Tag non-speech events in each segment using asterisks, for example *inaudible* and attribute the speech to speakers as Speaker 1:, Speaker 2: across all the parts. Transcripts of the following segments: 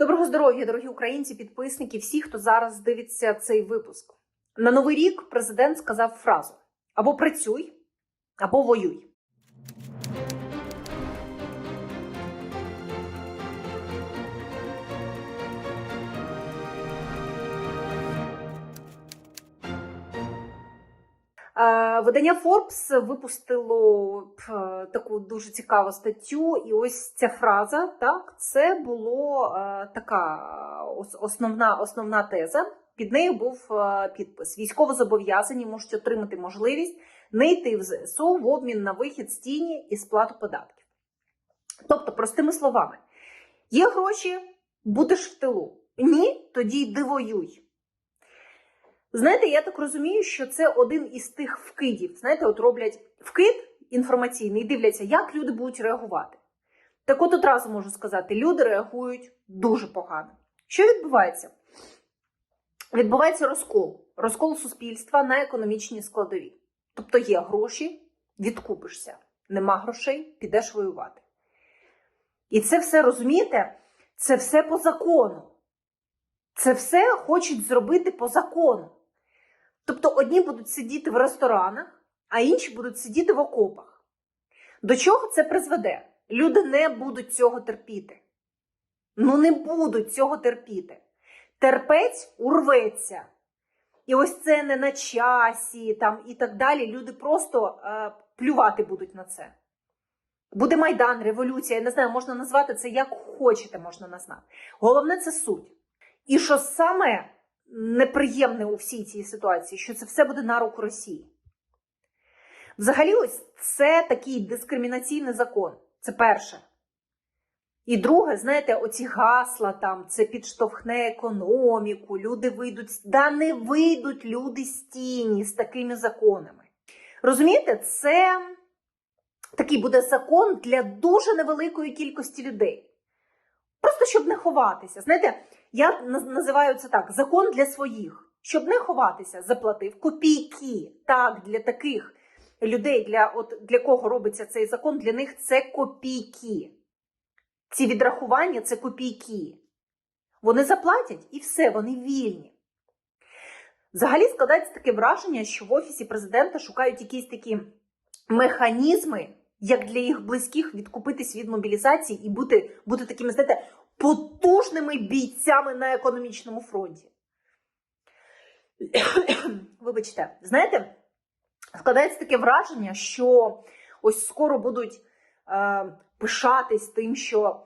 Speaker 1: Доброго здоров'я, дорогі українці, підписники, всі, хто зараз дивиться цей випуск. На новий рік президент сказав фразу: або працюй, або воюй. Видання Forbes випустило е, таку дуже цікаву статтю, і ось ця фраза, так, це було е, така основна, основна теза. Під нею був е, підпис: військовозобов'язані можуть отримати можливість не йти в ЗСУ в обмін на вихід з тіні і сплату податків. Тобто, простими словами, є гроші, будеш в тилу. Ні, тоді йди воюй. Знаєте, я так розумію, що це один із тих вкидів. Знаєте, от роблять вкид інформаційний і дивляться, як люди будуть реагувати. Так от одразу можу сказати, люди реагують дуже погано. Що відбувається? Відбувається розкол. Розкол суспільства на економічні складові. Тобто є гроші, відкупишся. Нема грошей, підеш воювати. І це все розумієте? Це все по закону. Це все хочуть зробити по закону. Тобто одні будуть сидіти в ресторанах, а інші будуть сидіти в окопах. До чого це призведе? Люди не будуть цього терпіти. Ну, не будуть цього терпіти. Терпець урветься. І ось це не на часі, там і так далі. Люди просто е, плювати будуть на це. Буде майдан, революція, я не знаю, можна назвати це як хочете, можна назвати. Головне це суть. І що саме неприємне у всій цій ситуації, що це все буде на руку Росії. Взагалі, ось це такий дискримінаційний закон. Це перше. І друге, знаєте, оці гасла там, це підштовхне економіку, люди вийдуть. Да не вийдуть люди з тіні з такими законами. Розумієте, це такий буде закон для дуже невеликої кількості людей. Просто щоб не ховатися. Знаєте, я називаю це так: закон для своїх. Щоб не ховатися, заплатив копійки. Так, для таких людей, для, от, для кого робиться цей закон, для них це копійки. Ці відрахування це копійки. Вони заплатять і все, вони вільні. Взагалі складається таке враження, що в офісі президента шукають якісь такі механізми, як для їх близьких відкупитись від мобілізації і бути, бути такими, знаєте, потужними бійцями на економічному фронті. *coughs* Вибачте, знаєте, складається таке враження, що ось скоро будуть е, пишатись тим, що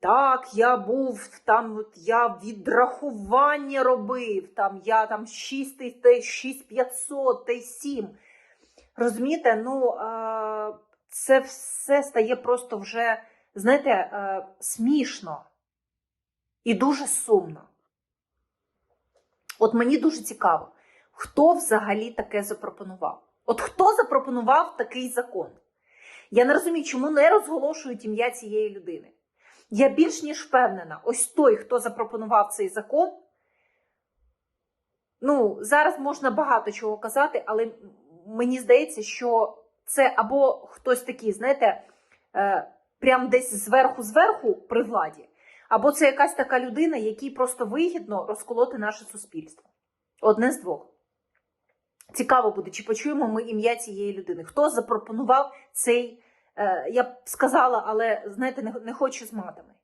Speaker 1: так, я був там, от я відрахування робив, там я там 6 тисяч, 6500, та й 7. Розумієте, ну е, це все стає просто вже, знаєте, е, смішно і дуже сумно. От мені дуже цікаво, хто взагалі таке запропонував? От хто запропонував такий закон? Я не розумію, чому не розголошують ім'я цієї людини. Я більш ніж впевнена, ось той, хто запропонував цей закон. Ну, зараз можна багато чого казати, але мені здається, що це або хтось такий, знаєте, е, прям десь зверху-зверху при владі, або це якась така людина, якій просто вигідно розколоти наше суспільство. Одне з двох. Цікаво буде, чи почуємо ми ім'я цієї людини. Хто запропонував цей, е, я б сказала, але знаєте, не, не хочу з матами.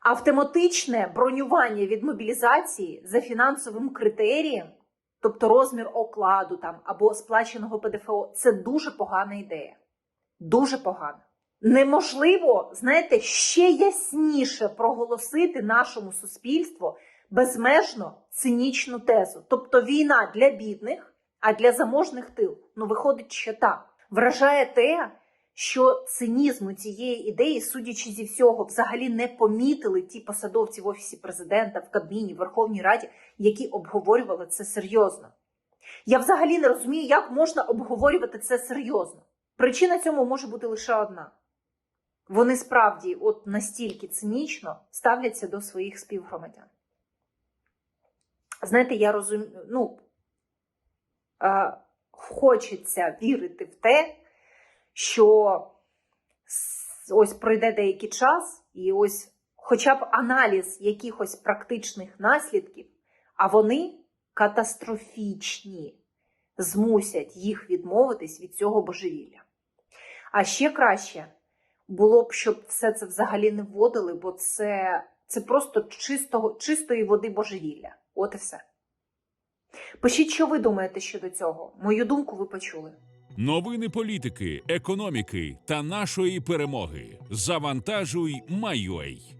Speaker 1: Автоматичне бронювання від мобілізації за фінансовим критерієм, тобто розмір окладу там або сплаченого ПДФО, це дуже погана ідея. Дуже погана. Неможливо, знаєте, ще ясніше проголосити нашому суспільству безмежно цинічну тезу. Тобто війна для бідних, а для заможних тил. Ну, виходить, що так. Вражає те, що цинізму цієї ідеї, судячи зі всього, взагалі не помітили ті посадовці в офісі президента, в Кабміні, в Верховній Раді, які обговорювали це серйозно. Я взагалі не розумію, як можна обговорювати це серйозно. Причина цьому може бути лише одна. Вони справді от настільки цинічно ставляться до своїх співгромадян. Знаєте, я розумію, ну, е, хочеться вірити в те, що ось пройде деякий час, і ось хоча б аналіз якихось практичних наслідків, а вони катастрофічні, змусять їх відмовитись від цього божевілля. А ще краще було б, щоб все це взагалі не вводили, бо це, це просто чистого, чистої води божевілля. От і все. Пишіть, що ви думаєте щодо цього. Мою думку ви почули.
Speaker 2: Новини політики, економіки та нашої перемоги. Завантажуй, Майой.